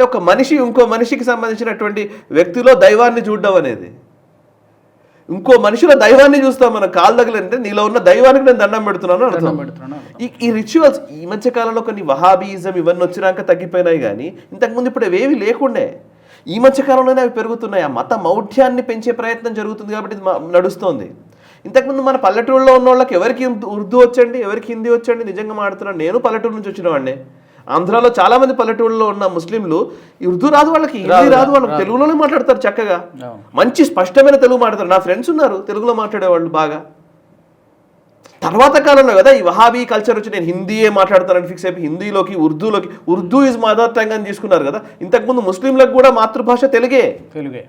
అంటే ఒక మనిషి ఇంకో మనిషికి సంబంధించినటువంటి వ్యక్తిలో దైవాన్ని చూడడం అనేది. ఇంకో మనిషిలో దైవాన్ని చూస్తాం మనం కాలు తగిలంటే నీలో ఉన్న దైవానికి నేను దండం పెడుతున్నాను అర్థం. పెడుతున్నాను ఈ ఈ రిచువల్స్ ఈ మధ్య కాలంలో కొన్ని వహాబీయిజం ఇవన్నీ వచ్చినాక తగ్గిపోయినాయి కానీ ఇంతకుముందు ఇప్పుడు అవేవి లేకుండే. ఈ మధ్య కాలంలోనే అవి పెరుగుతున్నాయి. ఆ మత మౌఢ్యాన్ని పెంచే ప్రయత్నం జరుగుతుంది కాబట్టి ఇది నడుస్తోంది. ఇంతకుముందు మన పల్లెటూరులో ఉన్న వాళ్ళకి ఎవరికి ఉర్దూ- ఉర్దూ వచ్చండి ఎవరికి హిందీ వచ్చండి నిజంగా మాడుతున్నాను నేను పల్లెటూరు నుంచి వచ్చిన వాడిని. ఆంధ్రాలో చాలా మంది పల్లెటూరులో ఉన్న ముస్లింలు ఉర్దూ రాదు వాళ్ళకి హిందీ రాదు వాళ్ళకి తెలుగులోనే మాట్లాడతారు చక్కగా. మంచి స్పష్టమైన తెలుగు మాట్లాడతారు. నా ఫ్రెండ్స్ ఉన్నారు తెలుగులో మాట్లాడేవాళ్ళు బాగా. తర్వాత కాలంలో కదా ఈ వహాబీ కల్చర్ వచ్చి నేను హిందీయే మాట్లాడతానని ఫిక్స్ అయిపోయి హిందీలోకి ఉర్దూలోకి ఉర్దూ ఇస్ మదర్ టంగ్ అని తీసుకున్నారు కదా ఇంతకుముందు ముస్లింలకు కూడా మాతృభాష తెలుగే. తెలుగే.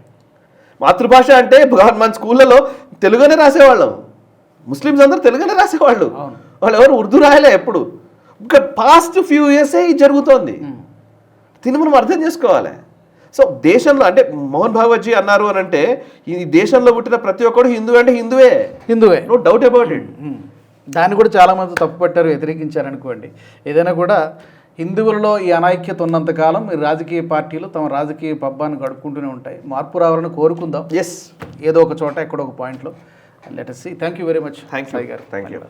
మాతృభాష అంటే మన స్కూళ్ళలో తెలుగునే రాసేవాళ్ళం. ముస్లిమ్స్ అందరూ తెలుగునే రాసేవాళ్ళు. వాళ్ళు ఎవరు ఉర్దూ రాయలే ఎప్పుడు. ఇంకా పాస్ట్ ఫ్యూ ఇయర్సే ఇది జరుగుతోంది. దీన్ని మనం అర్థం చేసుకోవాలి. సో దేశంలో అంటే మోహన్ భాగవత్జీ అన్నారు అని అంటే ఈ దేశంలో పుట్టిన ప్రతి ఒక్కడు హిందూ అంటే హిందువే. హిందువే. No doubt about it. దాన్ని కూడా చాలామంది తప్పుపట్టారు వ్యతిరేకించారు అనుకోండి. ఏదైనా కూడా హిందువులలో ఈ అనాైక్యత ఉన్నంతకాలం ఈ రాజకీయ పార్టీలు తమ రాజకీయ పబ్బాన్ని గడుపుకుంటూనే ఉంటాయి. మార్పు రావాలని కోరుకుందాం. ఎస్ ఏదో ఒక చోట ఎక్కడో ఒక పాయింట్లో let see thank you very much you. Sai garu. Thank you.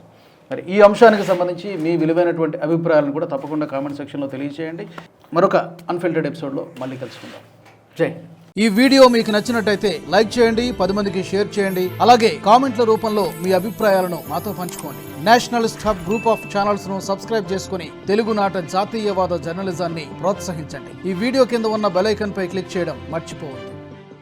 మరి ఈ అంశానికి సంబంధించి మీ విలువైనటువంటి అభిప్రాయాలను కూడా తప్పకుండా కామెంట్ సెక్షన్లో తెలియజేయండి. మరొక అన్ఫిల్టెడ్ ఎపిసోడ్లో మళ్ళీ కలుసుకుందాం. జై ఈ వీడియో మీకు నచ్చినట్టయితే లైక్ చేయండి పది మందికి షేర్ చేయండి అలాగే కామెంట్ల రూపంలో మీ అభిప్రాయాలను మాతో పంచుకోండి. నేషనలిస్ట్ హబ్ గ్రూప్ ఆఫ్ ఛానల్స్ను సబ్స్క్రైబ్ చేసుకుని తెలుగునాట జాతీయవాద జర్నలిజాన్ని ప్రోత్సహించండి. ఈ వీడియో కింద ఉన్న బెలైకన్ పై క్లిక్ చేయడం మర్చిపోవద్దు.